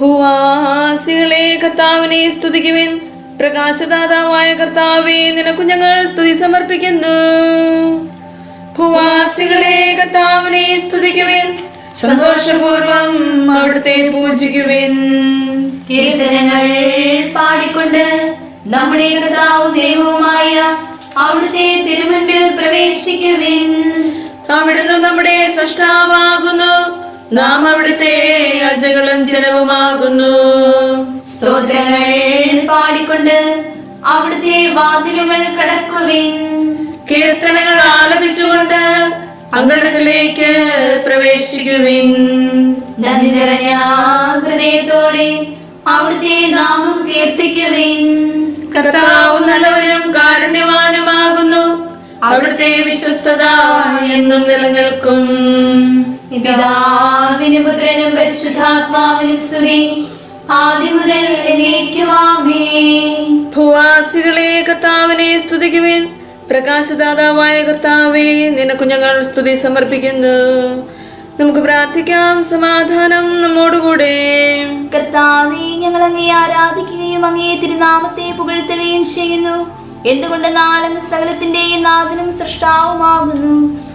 ഭൂവാസികളെ കർത്താവിനെ സ്തുതിക്കുവിൻ. പ്രകാശദാതാവായ കർത്താവെ നിനക്കു ഞങ്ങൾ സ്തുതി സമർപ്പിക്കുന്നു. ഭൂവാസികളെ കർത്താവിനെ സ്തുതിക്കുവിൻ. സന്തോഷപൂർവം അവിടുത്തെ പൂജിക്കുവിൻ. കീർത്തനങ്ങൾ പാടിക്കൊണ്ട് നമ്മുടെ കർത്താവും ദൈവവുമായ അവിടുത്തെ തിരുമുൻപിൽ പ്രവേശിക്കുവിൻ. അവിടുന്ന് നമ്മുടെ സൃഷ്ടാവാകുന്നു നാം അവിടുത്തെ അജകളും ജനവുമാകുന്നു. സ്തോത്രങ്ങൾ പാടിക്കൊണ്ട് അവിടുത്തെ വാതിലുകൾ കടക്കുവിൻ. കീർത്തനങ്ങൾ ആലപിച്ചുകൊണ്ട് അങ്കണത്തിലേക്ക് പ്രവേശിക്കുവിൻ. നന്ദി നിറഞ്ഞ ഹൃദയത്തോടെ അവിടുത്തെ നാമം കീർത്തിക്കുവിൻ. കർത്താവ് നല്ലവനും കാരുണ്യവാനുമാകുന്നു. അവിടുത്തെ വിശ്വസ്തത എന്നും നിലനിൽക്കും. പിതാവിനും പുത്രനും പരിശുദ്ധാത്മാവിനും സ്തുതി. ഭൂവാസികളെ കർത്താവിനെ സ്തുതിക്കുവേൻ. പ്രകാശദാതാവായ കർത്താവേ നിനക്ക് ഞങ്ങൾ സ്തുതി സമർപ്പിക്കുന്നു. നമുക്ക് പ്രാർത്ഥിക്കാം. സമാധാനം നമ്മോടുകൂടെ. കർത്താവേ ഞങ്ങൾ അങ്ങേ ആരാധിക്കുകയും അങ്ങേ തിരുനാമത്തെ പുകഴ്ത്തുകയും ചെയ്യുന്നു. എന്തുകൊണ്ടെന്നാൽ അങ്ങ് സകലത്തിന്റെയും നാഥനും സൃഷ്ടാവുമാകുന്നു?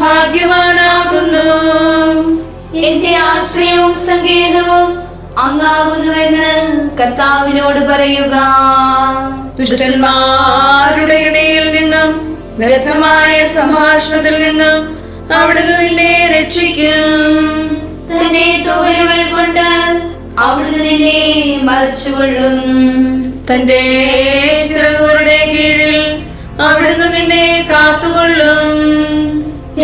ഭാഗ്യവാനാകുന്നു. എന്റെ ആശ്രയവും സങ്കേതവും അങ്ങാകുന്നുവെന്ന് കർത്താവിനോട് പറയുക. ദുഷ്ടന്മാരുടെ ഇടയിൽ നിന്നും വ്യർത്ഥമായ സംഭാഷണത്തിൽ നിന്നും അവിടുന്ന് നിന്നെ രക്ഷിക്കും. തന്റെ തോലുകൾ കൊണ്ട് അവിടുന്ന് നിന്നെ മറച്ചുകൊള്ളും. തന്റെ ചിറകുകളുടെ കീഴിൽ അവിടുന്ന് നിന്നെ കാത്തുകൊള്ളും.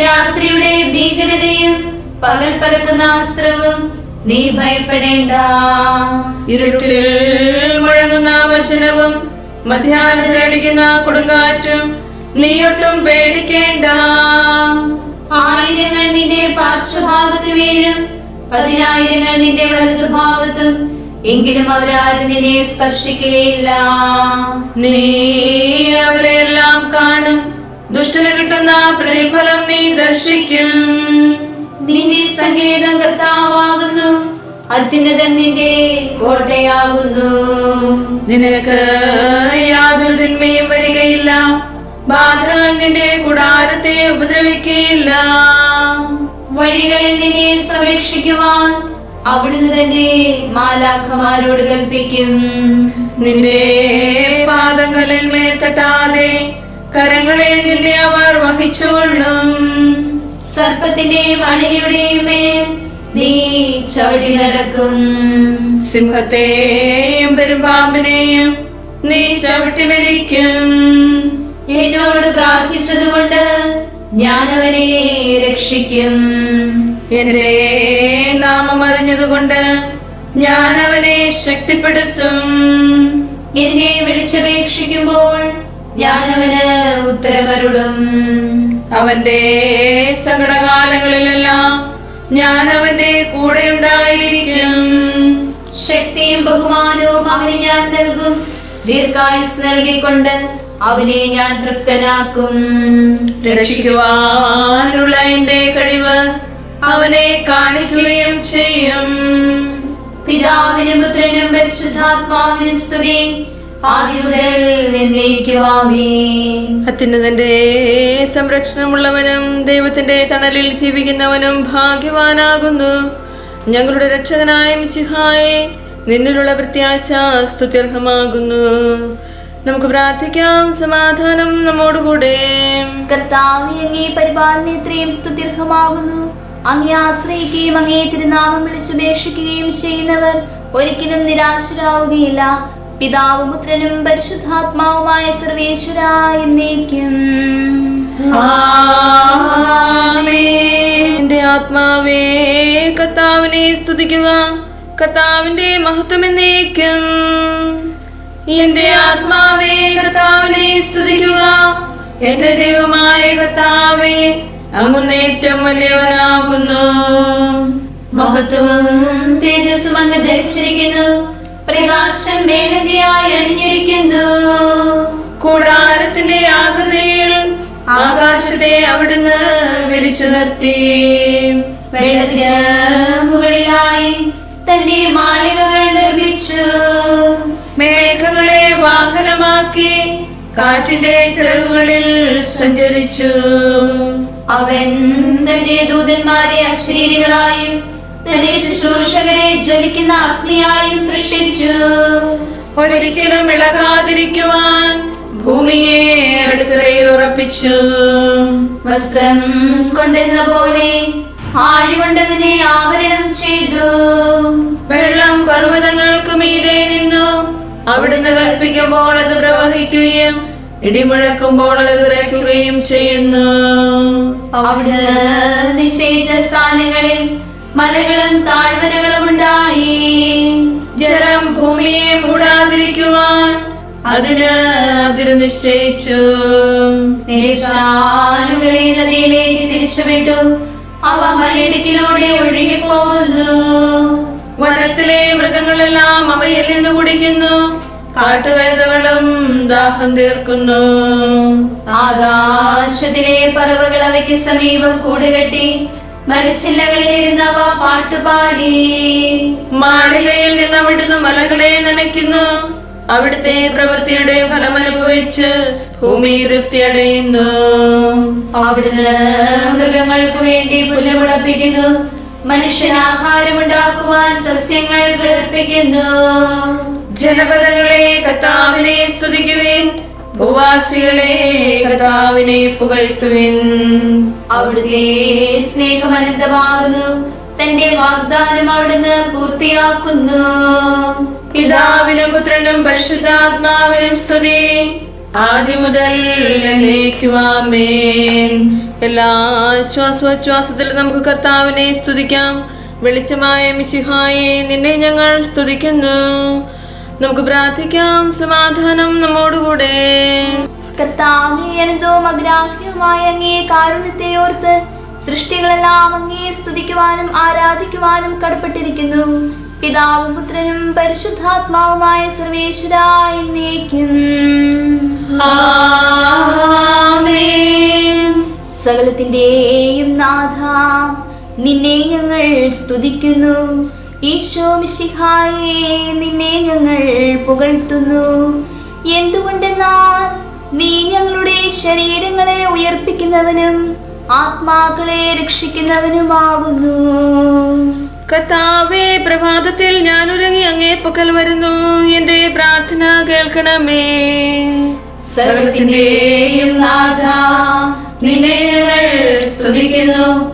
രാത്രിയുടെ ഭീകരതയും പകൽ പരക്കുന്ന അസ്ത്രവും നീ ഭയപ്പെടേണ്ട. ഇരുട്ടിൽ മുഴങ്ങുന്ന വചനവും മധ്യാഹ്നത്തിലടിക്കുന്ന കൊടുങ്കാറ്റും നീയൊട്ടും പേടിക്കേണ്ട. ആയിരങ്ങൾ നിന്റെ പാർശ്വഭാഗത്ത് വീഴും പതിനായിരങ്ങൾ നിന്റെ വലതുഭാഗത്തും എങ്കിലും അവരാരും നിന്നെ സ്പർശിക്കുകയില്ല. നീ അവരെല്ലാം കാണും. ദുഷ്ടന് കിട്ടുന്ന പ്രതിഫലം നീ ദർശിക്കും. നിന്റെ സങ്കേതം കർത്താവാകുന്നു അത്യുന്നതൻ നിന്റെ കോട്ടയാകുന്നു. നിനക്ക് യാതൊരു തിന്മയും വരികയില്ല. ബാധകൾ നിന്റെ കൂടാരത്തെ ഉപദ്രവിക്കയില്ല വഴികളിൽ നിന്നെ സംരക്ഷിക്കുവാൻ അവിടുന്ന് തന്നെ മാലാഖമാരോട് കൽപ്പിക്കും. നിന്റെ പാദങ്ങളിൽ മേൽ തട്ടാതെ കരങ്ങളെ നിന്നെ അവർ വഹിച്ചുകൊള്ളും. സർപ്പത്തിന്റെയും അണിലയുടെയും മേൽ നീ ചവിടി നടക്കും. സിംഹത്തെയും പെരുമ്പാമ്പിനെയും നീ ചവിട്ടി മരിക്കും എന്നോട് പ്രാർത്ഥിച്ചതുകൊണ്ട് ഞാൻ അവനെ രക്ഷിക്കും. എന്റെ നാമം അറിഞ്ഞതുകൊണ്ട് ഞാൻ അവനെ ശക്തിപ്പെടുത്തും. എന്നെ വിളിച്ചപേക്ഷിക്കുമ്പോൾ ഞാൻ ഉത്തരമരുടും അവന്റെ സങ്കടകാലങ്ങളിലെല്ലാം ഞാൻ അവന്റെ കൂടെ ഉണ്ടായിരിക്കും ശക്തിയും ബഹുമാനവും അവന് ഞാൻ നൽകും. ദീർഘായുസ് നൽകിക്കൊണ്ട് അവനെ ഞാൻ തൃപ്തനാക്കും. രക്ഷിക്കുവാനുള്ള എന്റെ കഴിവ് അവനെ കാണിക്കുകയും ചെയ്യും. പിതാവിനും പുത്രനും പരിശുദ്ധാത്മാവിനും സ്തുതി. അത്യുന്നതന്റെ സംരക്ഷണമുള്ളവനും ദൈവത്തിന്റെ തണലിൽ ജീവിക്കുന്നവനും ഭാഗ്യവാനാകുന്നു. ഞങ്ങളുടെ രക്ഷകനായ മിശിഹായെ നിന്നിലുള്ള പ്രത്യാശ സ്തുത്യർഹമാകുന്നു. നമുക്ക് പ്രാർത്ഥിക്കാം സമാധാനം നമ്മോടുകൂടെ. കർത്താവെ അങ്ങേ പരിപാലനത്രയും സ്തുത്യർഹമാകുന്നു. അങ്ങേ ആശ്രയിക്കുകയും അങ്ങേ തിരുനാമം വിളിച്ചുപേക്ഷിക്കുകയും ചെയ്യുന്നവർ ഒരിക്കലും നിരാശരാവുകയില്ല. പിതാവും പുത്രനും പരിശുദ്ധാത്മാവുമായ സർവേശ്വര എന്നേക്കും. എന്റെ ആത്മാവേ കർത്താവിനെ സ്തുതിക്കുക. കർത്താവിന്റെ മഹത്വം എന്നേക്കും. എന്റെ ആത്മാവേ കർത്താവിനെ സ്തുതിക്കുക. എന്റെ ദൈവമായ കർത്താവേ അങ്ങുന്നേറ്റം വലിയവനാകുന്നു. മഹത്വവും തേജസ്സും അങ്ങ് ധരിച്ചിരിക്കുന്നു. പ്രകാശം മേലങ്കയായി അണിഞ്ഞിരിക്കുന്നു. കൂടാരത്തിന്റെ ആകുന്നയിൽ ആകാശത്തെ അവിടുന്ന് വിരിച്ചു നിർത്തി. വെള്ളത്തിന് മുകളിലായി തന്റെ മാളികകൾ നിർമ്മിച്ചു. മേഘങ്ങളെ വാഹനമാക്കി കാറ്റിന്റെ ചെറുകളിൽ സഞ്ചരിച്ചു. അവൻ തന്റെ ദൂതന്മാരെ അശരീരികളായും തന്റെ ശുശ്രൂഷകരെ ജ്വലിക്കുന്ന അഗ്നിയായും സൃഷ്ടിച്ചു. ഒരിക്കലും ഇളകാതിരിക്കുവാൻ ഭൂമിയെ അടുക്കളയിൽ ഉറപ്പിച്ചു. വസ്ത്രം കൊണ്ടെന്ന പോലെ ആഴി കൊണ്ടതിനെ ആവരണം ചെയ്തു. വെള്ളം പർവതങ്ങൾക്ക് മീതെ നിന്നു. അവിടുന്ന് കൽപ്പിക്കുമ്പോൾ അത് പ്രവഹിക്കുകയും ഇടിമുഴക്കുമ്പോൾ അത് വിറയ്ക്കുകയും ചെയ്യുന്നു. അവിടുന്ന് നിശ്ചയിച്ച സ്ഥാനങ്ങളിൽ മലകളും താഴ്വരകളും ഉണ്ടായി. ജലം ഭൂമിയെ മൂടാതിരിക്കുവാൻ അതിന് അതിര് നിശ്ചയിച്ചു. നിരശാനുകളെ നദിയിലേക്ക് തിരിച്ചുവിട്ടു. അവ മലയിടുക്കിലൂടെ ഒഴുകി പോകുന്നു വനത്തിലെ മൃഗങ്ങളെല്ലാം അവയിൽ നിന്ന് കുടിക്കുന്നു. കാട്ടുകഴുതകളും ദാഹം തീർക്കുന്നു. ആകാശത്തിലെ പറവകൾ അവയ്ക്ക് സമീപം കൂടുകെട്ടി മരച്ചില്ലകളിൽ ഇരുന്നവ പാട്ടുപാടി മാളികയിൽ നിന്ന് അവിടുന്ന് മലകളെ നനയ്ക്കുന്നു. അവിടുത്തെ പ്രവൃത്തിയുടെ ഫലം അനുഭവിച്ച് ഭൂമി തൃപ്തിയടയുന്നു അവിടുന്ന് മൃഗങ്ങൾക്ക് വേണ്ടി പുലമുളപ്പിക്കുന്നു മനുഷ്യൻ ആഹാരമുണ്ടാക്കുവാൻ സസ്യങ്ങൾ കിളർപ്പിക്കുന്നു ജനപദങ്ങളെ കർത്താവിനെ സ്തുതിക്കുവിൻ. ഭൂവാസികളെ കർത്താവിനെ പുകഴ്ത്തുവിൻ. അവിടുത്തെ സ്നേഹം അനന്തമാകുന്നു തന്റെ വാഗ്ദാനം അവിടുന്ന് പൂർത്തിയാക്കുന്നു. പിതാവിനും പുത്രനും പരിശുദ്ധാത്മാവിനും സ്തുതി. ആദ്യം മുതൽ എല്ലാ ശ്വാസോച്ഛ്വാസത്തിലും നമുക്ക് കർത്താവിനെ സ്തുതിക്കാം. വെളിച്ചമായ മിശിഹായെ നിന്നെ ഞങ്ങൾ സ്തുതിക്കുന്നു. നമുക്ക് പ്രാർത്ഥിക്കാം. സമാധാനം നമ്മോടുകൂടെ. കർത്താവേ അനന്തവും അഗ്രാഹ്യവുമായ അങ്ങേ കാരുണ്യത്തെ ഓർത്ത് സൃഷ്ടികളെല്ലാം അങ്ങേ സ്തുതിക്കുവാനും ആരാധിക്കുവാനും കടപ്പെട്ടിരിക്കുന്നു. പിതാവും പുത്രനും പരിശുദ്ധാത്മാവുമായ സർവേശ്വര എന്നേക്കും. സകലത്തിന്റെയും നാഥ നിന്നെ ഞങ്ങൾ സ്തുതിക്കുന്നു. ഈശോ മിശിഹായെ നിന്നെ ഞങ്ങൾ പുകഴ്ത്തുന്നു. എന്തുകൊണ്ടെന്നാൽ നീ ഞങ്ങളുടെ ശരീരങ്ങളെ ഉയർപ്പിക്കുന്നവനും ആത്മാക്കളെ രക്ഷിക്കുന്നവനുമാകുന്നു. കഥാവേ പ്രഭാതത്തിൽ ഞാൻ ഉറങ്ങി അങ്ങേ പക്കൽ വരുന്നു. എന്റെ പ്രാർത്ഥന കേൾക്കണമേ. സർവത്തിന്റെയും നാഥ നിന്നെ ഞങ്ങൾ സ്തുതിക്കുന്നു.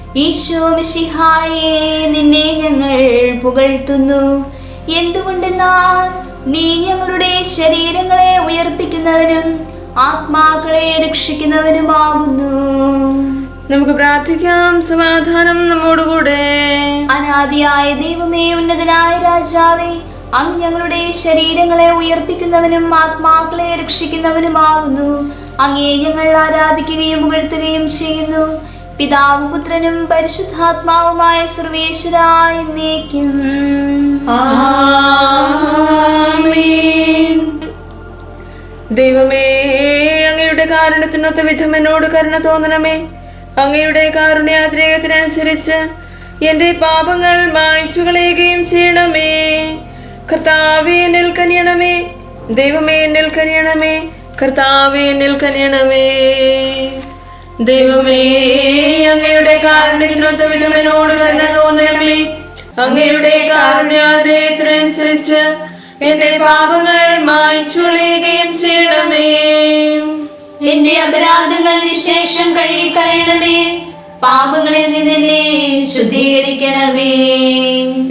ഈശോ മിശിഹായെ നിന്നെ ഞങ്ങൾ പുകഴ്ത്തുന്നു. എന്തുകൊണ്ടെന്നാൽ നീ ഞങ്ങളുടെ ശരീരങ്ങളെ ഉയർപ്പിക്കുന്നവനും ആത്മാക്കളെ രക്ഷിക്കുന്നവനുമാകുന്നു. നമുക്ക് പ്രാർത്ഥിക്കാം. സമാധാനം നമ്മോടുകൂടെ. അനാദിയായ ദൈവമേ ഉന്നതനായ രാജാവേ അങ്ങ് ഞങ്ങളുടെ ശരീരങ്ങളെ ഉയർപ്പിക്കുന്നവനും ആത്മാക്കളെ രക്ഷിക്കുന്നവനുമാകുന്നു. അങ്ങേ ഞങ്ങൾ ആരാധിക്കുകയും പുകഴ്ത്തുകയും ചെയ്യുന്നു. പിതാവും പുത്രനും പരിശുദ്ധാത്മാവുമായ സർവേശ്വര ദൈവമേ അങ്ങയുടെ കാരണത്തിനൊത്ത വിധം എന്നോട് കരുണ തോന്നണമേ. അങ്ങയുടെ കാരുണ്യാതിരേകത്തിനനുസരിച്ച് എന്റെ പാപങ്ങൾ മായ്ച്ചു കളയുകയും ചെയ്യണമേ. കർത്താവേ എന്നിൽ കനിയണമേ. ദൈവമേ എന്നിൽ കനിയണമേ. കർത്താവേ എന്നിൽ കനിയണമേ. ദൈവമേ അങ്ങയുടെ കാരുണ്യത്തിനൊത്ത വിധം എന്നോട് കരുണ തോന്നണമേ. അങ്ങയുടെ കാരുണ്യാതിരേകത്തിനനുസരിച്ച് എന്റെ പാപങ്ങൾ മായ്ച്ചൊളിയുകയും ചെയ്യണമേ. എന്റെ അപരാധങ്ങൾ നിശേഷം കഴുകിക്കളയണമേ. പാപങ്ങളിൽ നിന്നെ ശുദ്ധീകരിക്കണമേ.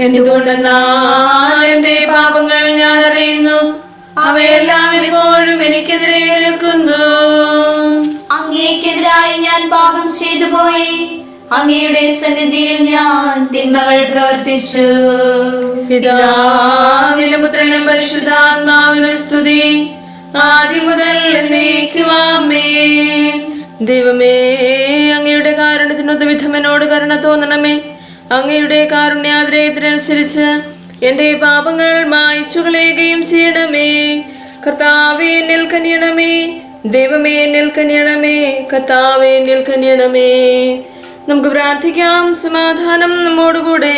എന്തുകൊണ്ടെന്നാൽ എന്റെ പാപങ്ങൾ ഞാൻ അറിയുന്നു. അവയെല്ലാം ഇപ്പോഴും എനിക്കെതിരെ നിൽക്കുന്നു. അങ്ങേക്കെതിരായി ഞാൻ പാപം ചെയ്തു പോയി. അങ്ങയുടെ സന്നിധിയിൽ ഞാൻ തിന്മകൾ പ്രവർത്തിച്ചു. പിതാവിനും പുത്രനും പരിശുദ്ധാത്മാവിനും സ്തുതി. ആദ്യം മുതൽ നീക്കുവാമേ ദൈവമേ അങ്ങയുടെ കാരുണ്യത്തിനൊത്ത വിധം കരുണ തോന്നണമേ. അങ്ങയുടെ കാരുണ്യാതിരേയത്തിനനുസരിച്ച് എന്റെ പാപങ്ങൾ മായ്ച്ചു കളയുകയും ചെയ്യണമേ. കർത്താവേ എന്നിൽ ദൈവമേ നിൽക്കണമേ. കത്താവേ നിൽക്കണമേ. നമുക്ക് പ്രാർത്ഥിക്കാം. സമാധാനം നമ്മോടുകൂടെ.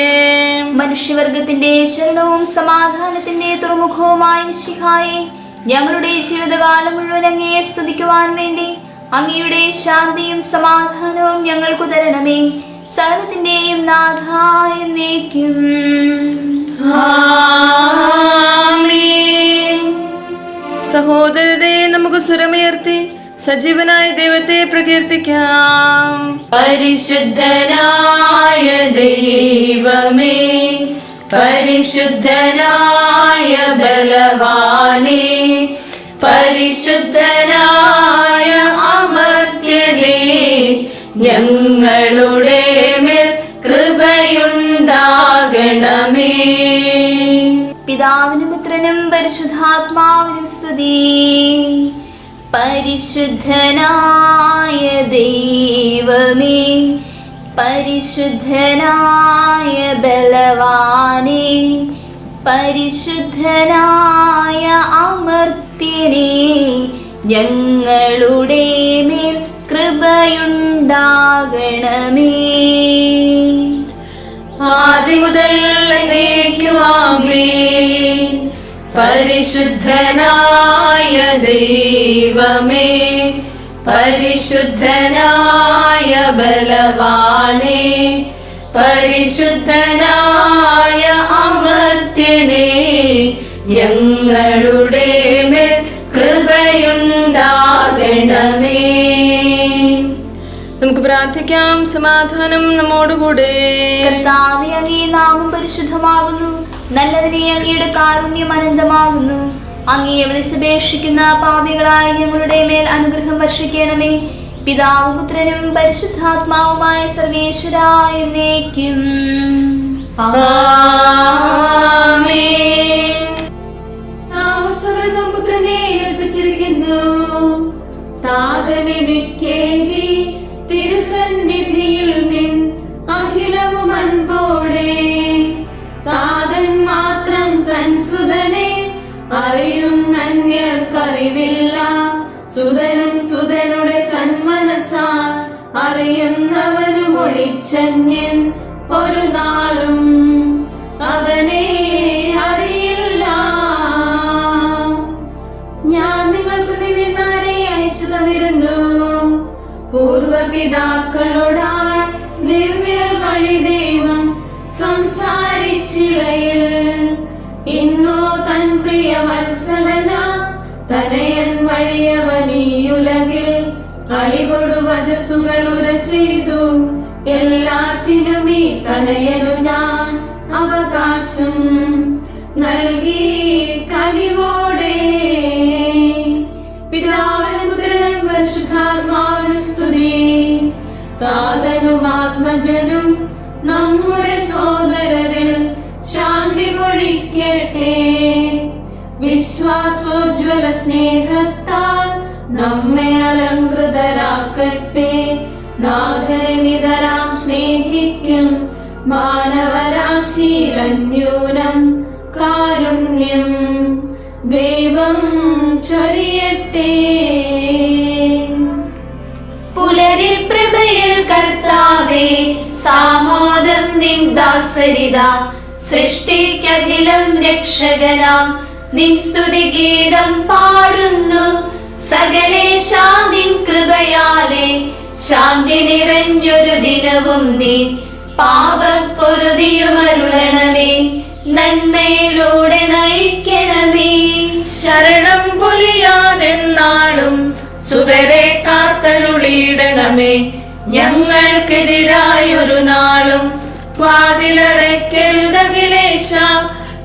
മനുഷ്യവർഗത്തിന്റെ ശരണവും സമാധാനത്തിന്റെ തുറമുഖവുമായ ശിഹായി ഞങ്ങളുടെ ജീവിതകാലം മുഴുവൻ അങ്ങയെ സ്തുതിക്കുവാൻ വേണ്ടി അങ്ങയുടെ ശാന്തിയും സമാധാനവും ഞങ്ങൾക്ക് തരണമേ. സകലത്തിന്റെയും നാഥായ നീക്കും. സഹോദരരെ നമുക്ക് സ്വരമുയർത്തി സജീവനായ ദൈവത്തെ പ്രകീർത്തിക്കാം. പരിശുദ്ധനായ ദൈവമേ പരിശുദ്ധനായ ബലവാനേ പരിശുദ്ധനായ അമർത്യനേ ഞങ്ങളുടെ മേൽ കൃപയുണ്ടാകണമേ. പിതാവിനും പുത്രനും പരിശുദ്ധാത്മാവിനും സ്തുതി. പരിശുദ്ധനായ ദൈവമേ പരിശുദ്ധനായ ബലവാനേ പരിശുദ്ധനായ അമർത്യനേ ഞങ്ങളുടെ മേൽ കൃപയുണ്ടാകണമേ. ആദ്യം മുതൽ പരിശുദ്ധനായ ദൈവമേ പരിശുദ്ധനായ ബലവാനെ പരിശുദ്ധനായ അമർത്യനെ ഞങ്ങളുടെ മേൽ കൃപയുണ്ടാകണമേ. നമുക്ക് പ്രാർത്ഥിക്കാം. സമാധാനം നമ്മോടുകൂടെ. കർത്താവെ അങ്ങേ നാമം പരിശുദ്ധമാകുന്നു. നല്ലവനെ അങ്ങയുടെ കാരുണ്യം അനന്തമാകുന്നു. അങ്ങയെ വിളിച്ചപേക്ഷിക്കുന്ന പാപികളായ ഞങ്ങളുടെ മേൽ അനുഗ്രഹം വർഷിക്കണമേ. പിതാവും പുത്രനും പരിശുദ്ധാത്മാവുമായ സർവേശ്വരായ എന്നേക്കും ദൈവം സംസാരിച്ചിടയിൽ. തൻ പ്രിയ വജസ്സുകൾ ഞാൻ അവകാശം നൽകി. കനിവോടെ താതനും നമ്മുടെ സോദരരിൽ ശാന്തി പൊഴിക്കട്ടെ. വിശ്വാസോജ്വല സ്നേഹത്താൽ നമ്മെ അലങ്കൃതരാക്കട്ടെ. നാഥനെ നിതരാം സ്നേഹിക്കും മാനവരാശീലന്യൂനം സാമോദം നിൻ ദാസരിത. സൃഷ്ടിക്കഖിലം രക്ഷകനാം. നിൻ സ്തുതിഗീതം പാടുന്നു. സകലേശ കൃപയാലെ. ശാന്തി നിറഞ്ഞൊരു ദിനവും നീ. പാപപ്പൊരുതിയുമരുളണമേ നന്മയിലൂടെ നയിക്കണമേ. ശരണം പൊലിയാതെന്നാളും സുതരെ കാത്തരുളിയിടണമേ. ഞങ്ങൾക്കെതിരായൊരു നാളും വാതിലടയ്ക്കരുതകിലേശ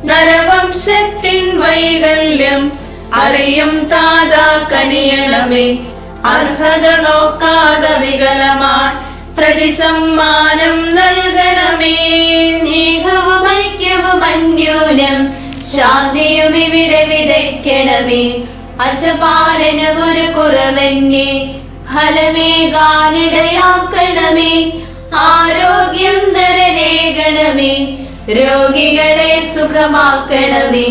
നരവംശത്തിൻ വൈകല്യം അറിയും താതാ കനിയണമേ. അർഹത നോക്കാതെ വികലമായി പ്രതിസമ്മാനം നൽകണമേ. സ്നേഹവും ഐക്യവും അന്യോന്യം ശാന്തിയും ഇവിടെ വിതയ്ക്കണമേ. അജപാലനം ഒരു കുറവന്നെ ഫലമേകാനിടയാക്കണമേ. ആരോഗ്യം നരനേകണമേ രോഗികളെ സുഖമാക്കണമേ.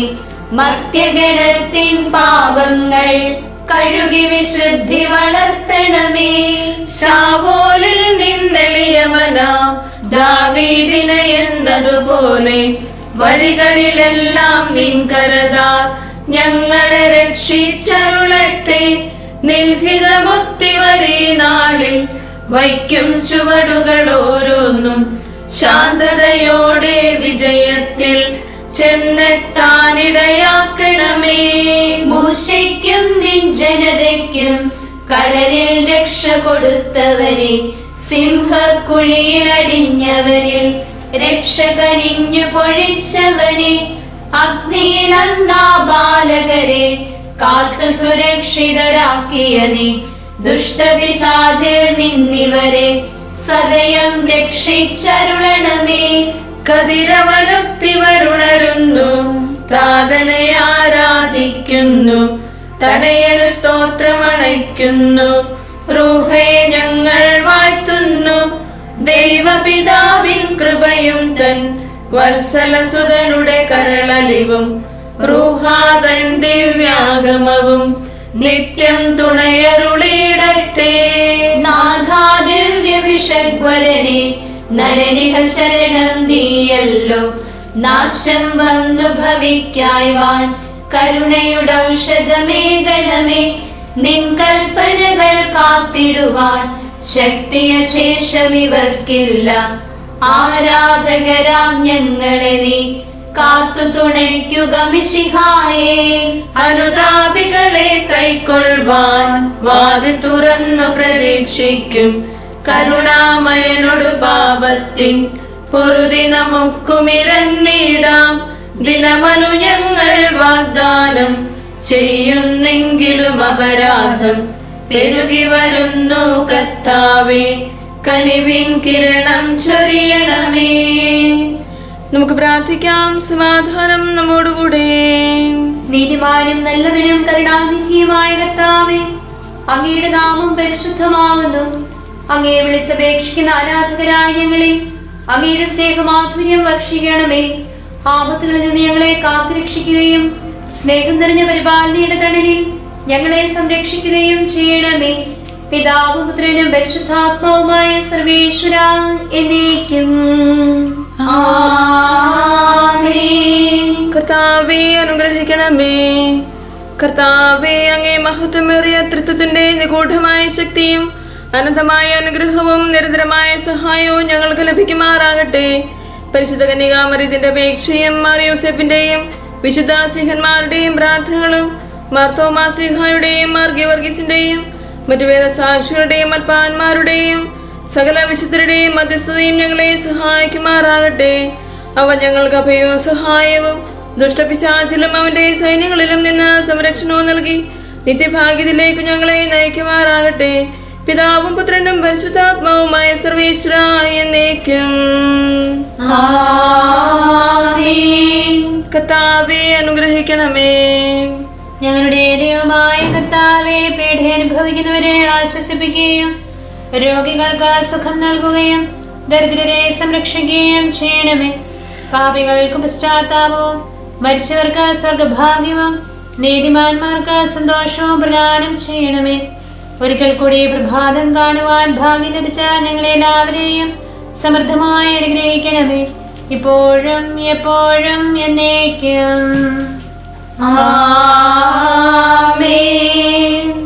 മർത്യഗണത്തിൻ പാപങ്ങൾ കഴുകി വിശുദ്ധി വളർത്തണമേ. ശാവോലിൽ നിന്നെളിയവനാം ദാവീദിന എന്നതുപോലെ വഴികളിലെല്ലാം നിൻ കരുതാ. ഞങ്ങളെ രക്ഷിച്ചരുളട്ടെ നിൻഹിതമുത്തിവരീ നാളിൽ വയ്ക്കും ചുവടുകൾ ഓരോന്നും. ശാന്തതയോടെ വിജയത്തിൽ ചെന്നെത്താനിടയാക്കണമേ. മൂശയ്ക്കും നിൻ ജനതയ്ക്കും കടലിൽ രക്ഷ കൊടുത്തവരെ സിംഹക്കുഴിയിൽ അടിഞ്ഞവരിൽ രക്ഷ കരിഞ്ഞു പൊഴിച്ചവനെ അഗ്നിയിൽ അന്നാ ബാലകരെ കാത്തു സുരക്ഷിതരാക്കിയ നീ ദുഷ്ടപിശാചിൽ നിന്നിവരെ സദയം രക്ഷിച്ചരുളണമേ. കതിരവരുത്തിവരുണരുന്നു താതനെ ആരാധിക്കുന്നു തനയന് സ്തോത്രമണയ്ക്കുന്നു റൂഹേ ഞങ്ങൾ വാഴ്ത്തുന്നു ദൈവപിതാവിൻ കൃപയും തൻ വത്സലസുതനുടെ കരളലിവും റൂഹാതൻ ദിവ്യാഗമവും നിത്യം തുണയരുളിയിടട്ടെ. നാഥാദിവ്യ വിഷഗ്വരനെ നരനിഹ ശരണം നീയല്ലോ. നാശം വന്നു ഭവിക്കായ്വാൻ കരുണയുടെ ഔഷധമേകണമേ നിൻ കൽപ്പനകൾ കാത്തിടുവാൻ ശക്തിയ ശേഷം ഇവർക്കില്ല ആരാധകരാം ഞങ്ങളെ നീ കാത്തു തുണയ്ക്കുക മിശിഹായേ. അനുതാപികളെ കൈക്കൊള്ളുവാൻ വാതി തുറന്നു പ്രതീക്ഷിക്കും. കരുണാമയനോട് പാപത്തിൻ പൊറുതി നമുക്കുമിരന്നിടാം. ദിനമനു ഞങ്ങൾ വാഗ്ദാനം ചെയ്യുന്നെങ്കിലും അപരാധം പെരുകി വരുന്നു കത്താവേ കനിവിൻ കിരണം ചൊരിയണമേ. നമുക്ക് പ്രാർത്ഥിക്കാം. സമാധാനം നമ്മോടുകൂടെ. നീതിമാനും നല്ലവനും കരുണാനിധിയുമായ കർത്താവേ അങ്ങയുടെ നാമം പരിശുദ്ധമാകുന്നു. അങ്ങയെ വിളിച്ചപേക്ഷിക്കുന്ന ആരാധകരായ ഞങ്ങളെ അങ്ങയുടെ സ്നേഹമാധുര്യം ഭക്ഷിക്കണമേ ആപത്തുകളിൽ നിന്ന് ഞങ്ങളെ കാത്തുരക്ഷിക്കുകയും സ്നേഹം നിറഞ്ഞ പരിപാലനയുടെ തണലിൽ ഞങ്ങളെ സംരക്ഷിക്കുകയും ചെയ്യണമേ. പിതാവും പുത്രനും പരിശുദ്ധാത്മാവുമായ സർവേശ്വര എന്നേക്കും. കർത്താവെ അനുഗ്രഹിക്കണമേ. കർത്താവെ അങ്ങേ മഹത്വമേറിയ തൃത്വത്തിന്റെ നിഗൂഢമായ ശക്തിയും അനന്തമായ അനുഗ്രഹവും നിരന്തരമായ സഹായവും ഞങ്ങൾക്ക് ലഭിക്കുമാറാകട്ടെ. പരിശുദ്ധ കന്യകാമറിയത്തിന്റെ അപേക്ഷയും മാറിയോസെഫിന്റെയും വിശുദ്ധ സിംഹന്മാരുടെയും പ്രാർത്ഥനകളും മാർത്തോമാ ശ്രീഹായുടെയും മാർഗീവർഗീസിന്റെയും മറ്റു വേദസാക്ഷികളുടെയും അൽപ്പാന്മാരുടെയും സകല വിശുദ്ധരുടെയും മധ്യസ്ഥതയും ഞങ്ങളെ സഹായിക്കുമാറാകട്ടെ. അവ ഞങ്ങൾക്ക് അഭയവും സഹായവും. ദുഷ്ടപിശാചിലും അവന്റെ സൈന്യങ്ങളിലും നിന്ന് സംരക്ഷണവും നൽകി നിത്യഭാഗ്യത്തിലേക്ക് ഞങ്ങളെ നയിക്കുമാറാകട്ടെ. പിതാവും പുത്രനും പരിശുദ്ധാത്മാവുമായ സർവേശ്വര എന്നേക്കും. കർത്താവെ അനുഗ്രഹിക്കണമേ. ഞങ്ങളുടെ ദൈവമായ കർത്താവെ പേടി അനുഭവിക്കുന്നവരെ ആശ്വസിപ്പിക്കുകയും രോഗികൾക്ക് സുഖം നൽകുകയും ദരിദ്രരെ സംരക്ഷിക്കുകയും ചെയ്യണമേ. പാപികൾക്ക് പശ്ചാത്താപവും മരിച്ചവർക്ക് സ്വർഗഭാഗ്യവും നീതിമാന്മാർക്ക് സന്തോഷവും പ്രദാനം ചെയ്യണമേ. ഒരിക്കൽ കൂടി പ്രഭാതം കാണുവാൻ ഭാഗ്യം ലഭിച്ച ഞങ്ങളെല്ലാവരെയും സമൃദ്ധമായി അനുഗ്രഹിക്കണമേ. ഇപ്പോഴും എപ്പോഴും എന്നേക്കും. ആമേൻ.